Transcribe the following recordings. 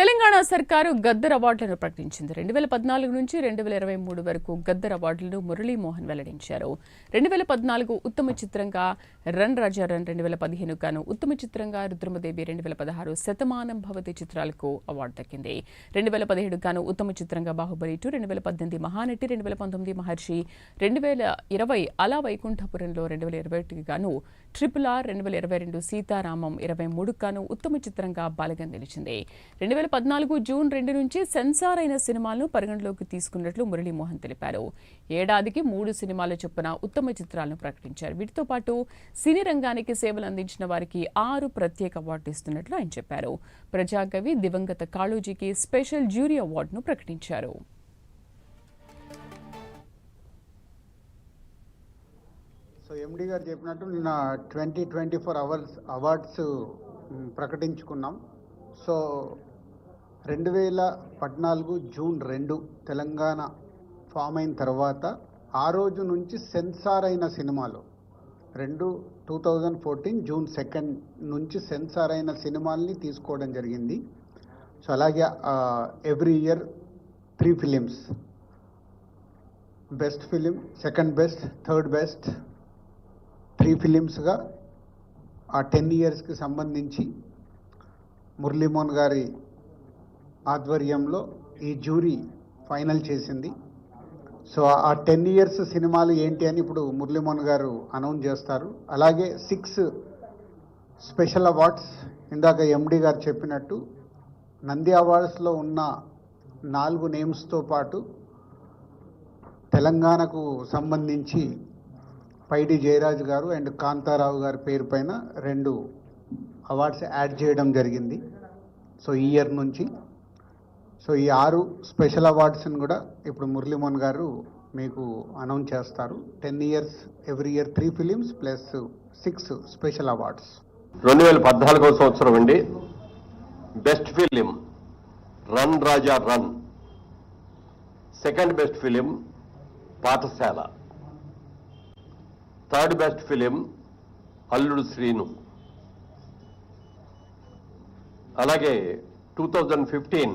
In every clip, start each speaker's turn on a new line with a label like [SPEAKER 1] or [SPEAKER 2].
[SPEAKER 1] tell Telangana సర్కారు గద్దర్ అవార్డులను ప్రకటించింది. రెండు వేల పద్నాలుగు నుంచి రెండు వేల ఇరవై మూడు వరకు గద్దర్ అవార్డులను మురళీమోహన్ వెల్లడించారు. రెండు వేల పద్నాలుగు ఉత్తమ చిత్రంగా రన్ రాజా రన్ రెండు వేల పదిహేను గాను ఉత్తమ చిత్రంగా రుద్రమదేవి రెండు వేల పదహారు శతమానం భవతి చిత్రాలకు అవార్డు దక్కింది. రెండు వేల పదిహేడు గాను ఉత్తమ చిత్రంగా బాహుబలి టూ రెండు వేల పద్దెనిమిది మహానటి రెండు వేల పంతొమ్మిది మహర్షి రెండు వేల ఇరవై అలా వైకుంఠపురంలో రెండు వేల ఇరవై ఒకటికి గాను ట్రిపుల్ ఆర్ రెండు వేల ఇరవై రెండు సీతారామం ఇరవై మూడు గాను ఉత్తమ చిత్రంగా బాలగా నిలిచింది. రెండు వేల పద్నాలుగు జూన్ రెండు నుంచి సెన్సార్ అయిన సినిమాలను పరిగణలోకి తీసుకున్నట్లు మురళీమోహన్ తెలిపారు. ఏడాదికి మూడు సినిమాల చొప్పున ఉత్తమ చిత్రాలను ప్రకటించారు. వీటితో పాటు సినీ రంగానికి సేవలు అందించిన వారికి ఆరు ప్రత్యేక అవార్డు ఇస్తున్నట్లు ఆయన చెప్పారు. ప్రజాకవి దివంగత కాళోజీకి స్పెషల్ జ్యూరీ అవార్డును ప్రకటించారు.
[SPEAKER 2] సో ఎండి గారు చెప్పినట్టు నిన్న twenty twenty four hours awards ప్రకటించుకున్నాం. So రెండు వేల పద్నాలుగు జూన్ రెండు తెలంగాణ ఫామ్ అయిన తర్వాత ఆ రోజు నుంచి సెన్సార్ అయిన సినిమాలు. రెండు two thousand fourteen June second నుంచి సెన్సార్ అయిన సినిమాల్ని తీసుకోవడం జరిగింది. సో అలాగే every year three films. Best film second best third best three ఫిలిమ్స్గా ఆ టెన్ ఇయర్స్కి సంబంధించి మురళీమోహన్ గారి ఆధ్వర్యంలో ఈ జ్యూరీ ఫైనల్ చేసింది. సో ఆ టెన్ ఇయర్స్ సినిమాలు ఏంటి అని ఇప్పుడు మురళీమోహన్ గారు అనౌన్స్ చేస్తారు. అలాగే సిక్స్ స్పెషల్ అవార్డ్స్ ఇందాక ఎండి గారు చెప్పినట్టు నంది అవార్డ్స్లో ఉన్న నాలుగు నేమ్స్తో పాటు తెలంగాణకు సంబంధించి పైడి జయరాజ్ గారు అండ్ కాంతారావు గారి పేరు పైన రెండు అవార్డ్స్ యాడ్ చేయడం జరిగింది. సో ఈ ఇయర్ నుంచి సో ఈ ఆరు స్పెషల్ అవార్డ్స్ని కూడా ఇప్పుడు మురళీమోహన్ గారు మీకు అనౌన్స్ చేస్తారు. Ten years every year three films plus six special awards
[SPEAKER 3] రెండు వేల పద్నాలుగో సంవత్సరం అండి. Best film run Raja run second best film Pathashala third best film Alludu Seenu అలాగే two thousand fifteen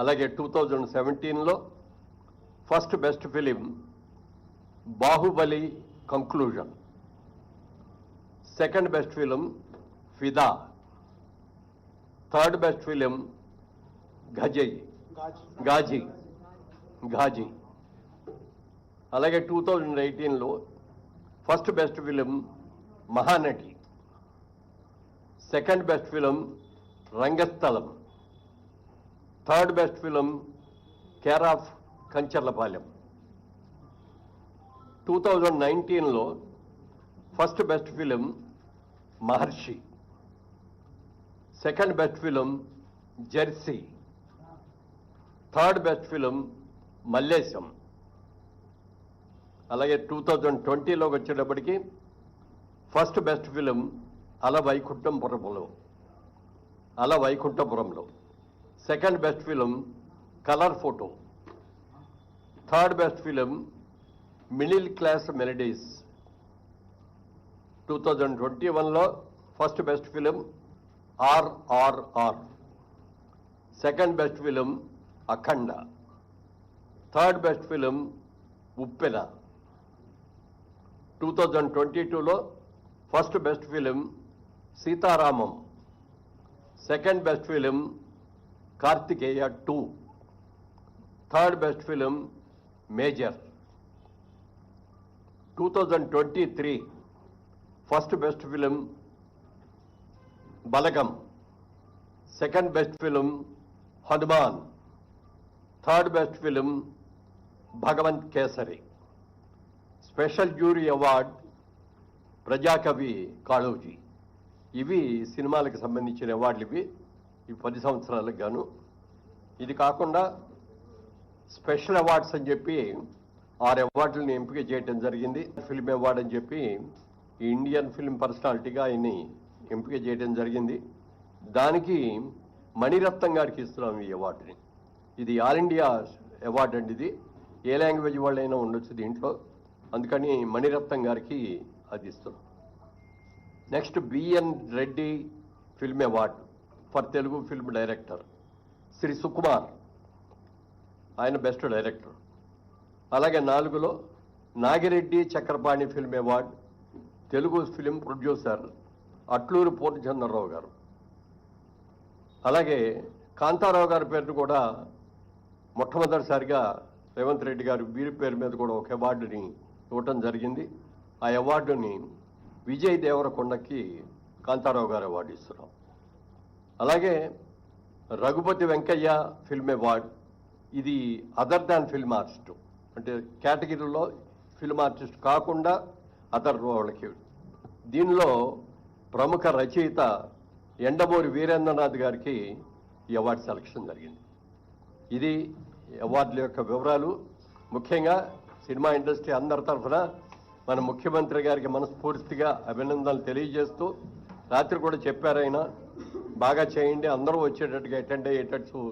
[SPEAKER 3] అలాగే టూ థౌజండ్ సెవెంటీన్లో first best film Baahubali conclusion second best film Fidaa third best film గజయ్ Ghazi Ghazi అలాగే two thousand ఎయిటీన్లో first best film Mahanati second best film Rangasthalam third best film care of Kancharapalem. Two thousand నైన్టీన్లో first best film Maharshi. Second best film Jersey. Third best film Mallesham. అలాగే two thousand ట్వంటీలోకి వచ్చేటప్పటికి first best film Ala Vaikunthapurramuloo Ala Vaikunthapurramuloo second best film colour photo. Third best film middle class melodies. Two thousand twenty వన్లో first best film RRR second best film Akhanda. Third best film Uppena. Two thousand twenty టూలో first best film Sitaramam. Second best film Karthikeya two. Third best film major. Two thousand twenty three first best film Balagam. Second best film Hanuman. Third best film Bhagavanth Kesari. Special jury award ప్రజాకవి Kaloji. ఇవి సినిమాలకు సంబంధించిన అవార్డులు ఇవి. ఈ పది సంవత్సరాలకు గాను. ఇది కాకుండా స్పెషల్ అవార్డ్స్ అని చెప్పి ఆరు అవార్డులను ఎంపిక చేయడం జరిగింది. ఫిల్మ్ అవార్డు అని చెప్పి ఈ ఇండియన్ ఫిల్మ్ పర్సనాలిటీగా ఆయన్ని ఎంపిక చేయడం జరిగింది. దానికి మణిరత్నం గారికి ఇస్తున్నాం ఈ అవార్డుని. ఇది ఆల్ ఇండియా అవార్డు అండి ఇది. ఏ లాంగ్వేజ్ వాళ్ళైనా ఉండొచ్చు దీంట్లో. అందుకని మణిరత్నం గారికి అది ఇస్తున్నాం. Next BN Reddy film award. For Telugu film director. Shri Sukumar ఆయన బెస్ట్ డైరెక్టర్. అలాగే నాలుగులో Nagireddy Chakrapani film award Telugu film producer Atluru Purnachandrarao గారు. అలాగే కాంతారావు గారి పేరును కూడా మొట్టమొదటిసారిగా రేవంత్ రెడ్డి గారు వీరి పేరు మీద కూడా ఒక అవార్డుని ఇవ్వటం జరిగింది. ఆ అవార్డుని విజయ్ దేవరకొండకి కాంతారావు గారు అవార్డు ఇస్తున్నాం అలాగే రఘుపతి వెంకయ్య ఫిల్మ్ అవార్డ్. ఇది అదర్ దాన్ ఫిల్మ్ ఆర్టిస్ట్ అంటే కేటగిరీలో ఫిల్మ్ ఆర్టిస్ట్ కాకుండా అదర్ వాళ్ళకి. దీనిలో ప్రముఖ రచయిత ఎండమూరి వీరేంద్రనాథ్ గారికి ఈ అవార్డు సెలక్షన్ జరిగింది. ఇది అవార్డుల యొక్క వివరాలు. ముఖ్యంగా సినిమా ఇండస్ట్రీ అందరి తరఫున మన ముఖ్యమంత్రి గారికి మనస్ఫూర్తిగా అభినందనలు తెలియజేస్తూ రాత్రి కూడా చెప్పారైనా బాగా చేయండి అందరూ వచ్చేటట్టుగా అటెండ్ అయ్యేటట్టు